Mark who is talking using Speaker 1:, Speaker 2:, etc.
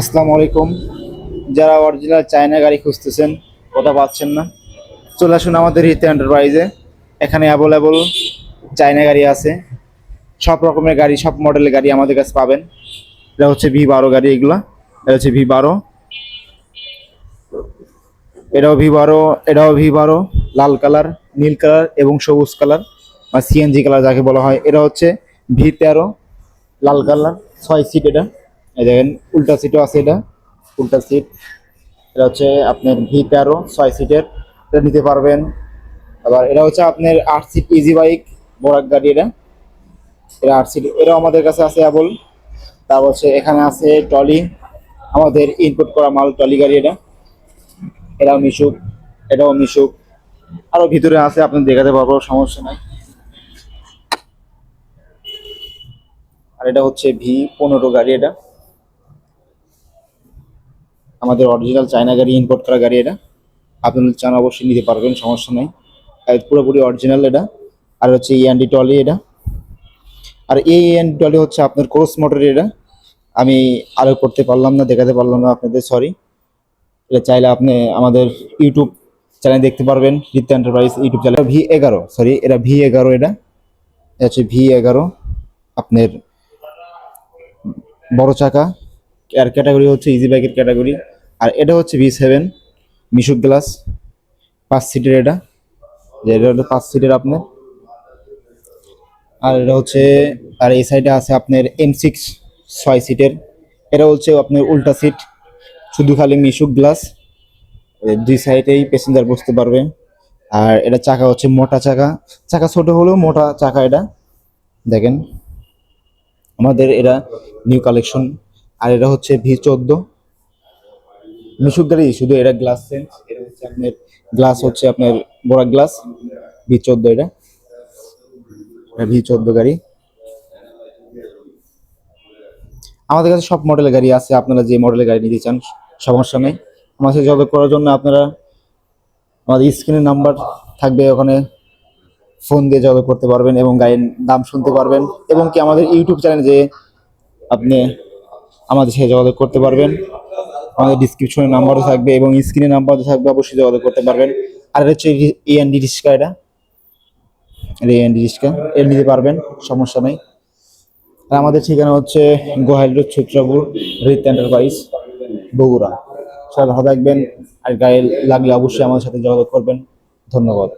Speaker 1: আসসালামু আলাইকুম। যারা অরিজিনাল চায়না গাড়ি খুঁজতেছেন, কথা পাচ্ছেন না। চলে আসুন আমাদের হিতে এন্টারপ্রাইজে এখানে অ্যাভেলেবল চায়না গাড়ি আছে। সব রকমের গাড়ি, সব মডেলের গাড়ি আমাদের কাছে পাবেন। এটা হচ্ছে ভি বারো গাড়ি এগুলা। এটা হচ্ছে ভি বারো এটাও ভি বারো এটাও ভি বারো লাল কালার, নীল কালার এবং সবুজ কালার বা সিএনজি কালার যাকে বলা হয়। এটা হচ্ছে ভি তেরো লাল কালার, ছয় সিট এটা। এই দেখেন, উল্টা সিটও আছে এটা। উল্টা সিট এটা হচ্ছে আপনার ভি তেরো ছয় সিটের এটা নিতে পারবেন। আবার এটা হচ্ছে আপনার আট সিট ইজি বাইক বরাক গাড়ি এটা। এটা আট সিট এটাও আমাদের কাছে আছে অ্যাবল তারপর হচ্ছে এখানে আছে টলি আমাদের ইনপুট করা মাল টলি গাড়ি এটা। এটাও মিশুক এটাও মিশুক। আরও ভিতরে আছে আপনি দেখাতে পারব, সমস্যা নাই। আর এটা হচ্ছে ভি পনেরো গাড়ি এটা। আমাদের অরিজিনাল চায়না গাড়ি ইম্পোর্ট করা গাড়ি এটা। আপনি যদি চান অবশ্যই নিতে পারবেন, সমস্যা নেই। পুরোপুরি অরিজিনাল এটা। আর হচ্ছে ইএনডি টলি এটা। আর এই ইএনডি টলি হচ্ছে আপনার কোর্স মোটর এটা। আমি আরও করতে পারলাম না, দেখাতে পারলাম না আপনাদের সরি এটা চাইলে আপনি আমাদের ইউটিউব চ্যানেল দেখতে পারবেন রিত্য এন্টারপ্রাইজ ইউটিউব চ্যানেল ভি এগারো সরি এটা ভি এগারো এটা। এটা হচ্ছে ভি এগারো, আপনার বড় চাকা। আর ক্যাটাগরি হচ্ছে ইজি বাইকের ক্যাটাগরি আর এটা হচ্ছে ভি সেভেন মিশুক গ্লাস পাঁচ সিটের এটা। এটা হলো পাঁচ সিটের আপনার। আর এটা হচ্ছে, আর এই সাইডে আছে আপনার এম সিক্স ছয় সিটের এটা হচ্ছে আপনার উল্টা সিট শুধু খালি মিশুক গ্লাস দুই সাইডেই প্যাসেঞ্জার বসতে পারবে। আর এটা চাকা হচ্ছে মোটা চাকা। চাকা ছোট হলেও মোটা চাকা এটা। দেখেন। আমাদের এটা নিউ কালেকশন আর এটা হচ্ছে ভি চোদ্দ। গাড়ি শুধু এটা গ্লাস চেঞ্জ এটা হচ্ছে আপনার গ্লাস হচ্ছে আপনার বড় গ্লাস ভি চোদ্দ এটা। এটা ভি চোদ্দ গাড়ি। আমাদের কাছে সব মডেলের গাড়ি আছে, আপনারা যে মডেলের গাড়ি নিতে চান, সমস্যা নেই। আমার সাথে যোগাযোগ করার জন্য আপনারা আমাদের স্ক্রিনের নাম্বার থাকবে, ওখানে ফোন দিয়ে যোগাযোগ করতে পারবেন এবং গাড়ির দাম শুনতে পারবেন। এবং কি আমাদের ইউটিউব চ্যানেল যে আপনি আমাদের সাথে যোগাযোগ করতে পারবেন। আমাদের ডিসক্রিপশনে নাম্বারও থাকবে এবং স্ক্রিনে নাম্বারও থাকবে, অবশ্যই যোগাযোগ করতে পারবেন। আর এটা হচ্ছে এএনডি রিক্সা এটা। এএনডি রিক্সা এর নিতে পারবেন, সমস্যা নেই। আর আমাদের ঠিকানা হচ্ছে গোহাইল রোড ছুত্রাপুর রিত এন্টারপ্রাইজ বগুড়া। সবাই ভালো থাকবেন, আর গায়ে লাগলে অবশ্যই আমাদের সাথে যোগাযোগ করবেন। ধন্যবাদ।